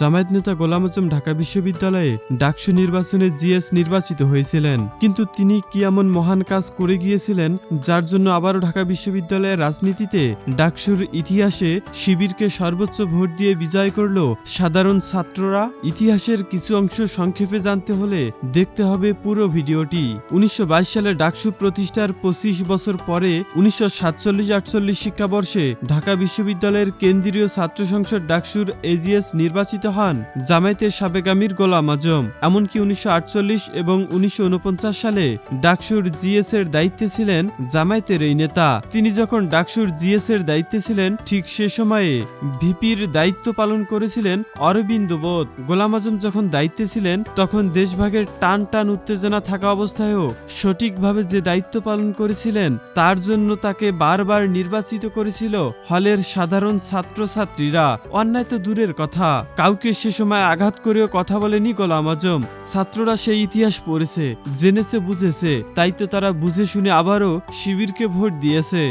জামায়াত নেতা গোলাম আজম ঢাকা বিশ্ববিদ্যালয়ে ডাকসু নির্বাচনে জিএস নির্বাচিত হয়েছিলেন। কিন্তু তিনি কি এমন মহান কাজ করে গিয়েছিলেন, যার জন্য আবারও ঢাকা বিশ্ববিদ্যালয়ের রাজনীতিতে ডাকসুর ইতিহাসে শিবিরকে সর্বোচ্চ ভোট দিয়ে বিজয় করল সাধারণ ছাত্ররা? ইতিহাসের কিছু অংশ সংক্ষেপে জানতে হলে দেখতে হবে পুরো ভিডিওটি। উনিশশো বাইশ সালে ডাকসু প্রতিষ্ঠার পঁচিশ বছর পরে উনিশশো সাতচল্লিশ আটচল্লিশ শিক্ষাবর্ষে ঢাকা বিশ্ববিদ্যালয়ের কেন্দ্রীয় ছাত্র সংসদ ডাকসুর এজিএস নির্বাচিত হন। জামায়াতের সাবেক আমির গোলাম আজম, এমনকি উনিশশো আটচল্লিশ এবং উনিশশো উনপঞ্চাশ সালে ডাকসুর জিএস এর দায়িত্বে ছিলেন জামায়াতের এই নেতা। তিনি যখন ডাকসুর জিএস এর দায়িত্বে ছিলেন, ঠিক সে সময়ে ভিপির দায়িত্ব পালন করেছিলেন অরবিন্দ বোধ। গোলাম আজম যখন দায়িত্বে ছিলেন, তখন দেশভাগের টান টান উত্তেজনা থাকা অবস্থায়ও সঠিকভাবে যে দায়িত্ব পালন করেছিলেন, তার জন্য তাকে বারবার নির্বাচিত করেছিল হলের সাধারণ ছাত্রছাত্রীরা। অন্যায় তো দূরের কথা। কাউকে সে সময় আঘাত করেও কথা বলেনি গোলাম আজম ছাত্ররা সেই ইতিহাস পড়েছে, জেনেছে, বুঝেছে, তাই তো তারা বুঝে শুনে আবারও শিবিরকে ভোট দিয়েছে।